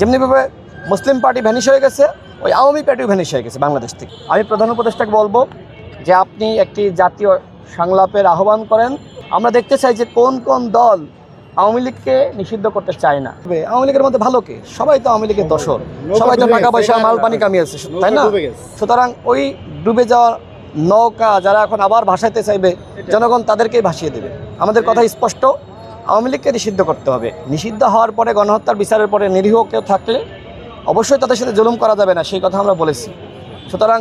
যেমনিভাবে মুসলিম party vanish হয়ে গেছে ওই আওয়ামী পার্টিও ভ্যানিশ হয়ে গেছে বাংলাদেশ থেকে। আমি প্রধান উপদেষ্টাকে বলব যে আপনি একটি জাতীয় সংলাপের আহ্বান করেন। আমরা দেখতে চাই যে কোন কোন দল আওয়ামী লীগকে নিষিদ্ধ করতে চায় না। আওয়ামী লীগের মধ্যে ভালো কে? সবাই তো আওয়ামী লীগের দোষর। সবাই তো টাকা পয়সা মাল পানি কামিয়েছে তাই না? সুতরাং ওই ডুবে যাওয়া নৌকা যারা এখন আবার ভাসাইতে চাইবে জনগণ তাদেরকেই ভাসিয়ে দেবে। আমাদের কথা স্পষ্ট। আওয়ামী লীগকে নিষিদ্ধ করতে হবে। নিষিদ্ধ হওয়ার পরে গণহত্যার বিচারের পরে নিরীহ কেউ থাকলে অবশ্যই তাদের সাথে জুলুম করা যাবে না, সেই কথা আমরা বলেছি। সুতরাং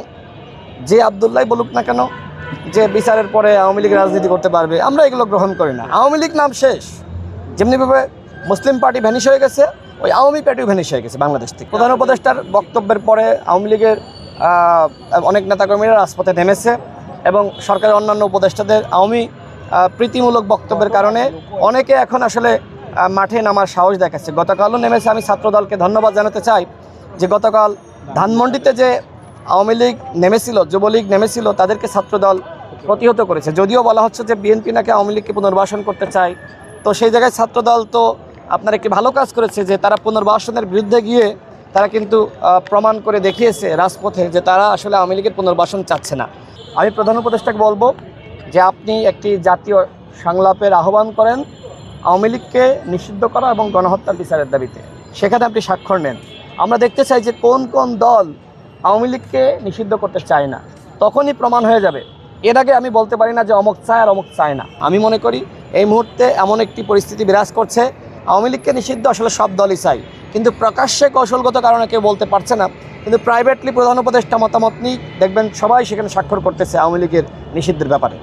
যে আবদুল্লাহ বলুক না কেন, যে বিচারের পরে আওয়ামী লীগ রাজনীতি করতে পারবে, আমরা এগুলো গ্রহণ করি না। আওয়ামী লীগ নাম শেষ। যেমনিভাবে মুসলিম পার্টি ভ্যানিশ হয়ে গেছে, ওই আওয়ামী পার্টিও ভ্যানিশ হয়ে গেছে বাংলাদেশ থেকে। প্রধান উপদেষ্টার বক্তব্যের পরে আওয়ামী লীগের অনেক নেতাকর্মীরা রাজপথে নেমেছে এবং সরকারের অন্যান্য উপদেষ্টাদের আওয়ামী প্রীতিমূলক বক্তব্যের কারণে অনেকে এখন আসলে মাঠে নামার সাহস দেখাচ্ছে। গতকালও নেমেছে আমি ছাত্রদলকে ধন্যবাদ জানাতে চাই যে গতকাল ধানমন্ডিতে যে আওয়ামী লীগ নেমেছিল, যুবলীগ নেমেছিল, তাদেরকে ছাত্রদল প্রতিহত করেছে। যদিও বলা হচ্ছে যে বিএনপি নাকি আওয়ামী লীগকে পুনর্বাসন করতে চায়, তো সেই জায়গায় ছাত্রদল তো আপনার একটি ভালো কাজ করেছে যে তারা পুনর্বাসনের বিরুদ্ধে গিয়ে তারা কিন্তু প্রমাণ করে দেখিয়েছে রাজপথে যে তারা আসলে আওয়ামী লীগের পুনর্বাসন চাচ্ছে না। আমি প্রধান উপদেষ্টাকে বলব যে আপনি একটি জাতীয় সংলাপের আহ্বান করেন আওয়ামী লীগকে নিষিদ্ধ করা এবং গণহত্যার বিচারের দাবিতে। সেখানে আপনি স্বাক্ষর নেন। আমরা দেখতে চাই যে কোন কোন দল আওয়ামী লীগকে নিষিদ্ধ করতে চায় না। তখনই প্রমাণ হয়ে যাবে। এর আগে আমি বলতে পারি না যে অমুক চায় আর অমুক চায় না। আমি মনে করি এই মুহূর্তে এমন একটি পরিস্থিতি বিরাজ করছে। আওয়ামী লীগকে নিষিদ্ধ আসলে সব দলই চাই কিন্তু প্রকাশ্যে কৌশলগত কারণে কেউ বলতে পারছে না। কিন্তু প্রাইভেটলি প্রধান উপদেষ্টা মতামত নিই দেখবেন সবাই সেখানে স্বাক্ষর করতেছে আওয়ামী লীগের নিষিদ্ধের ব্যাপারে।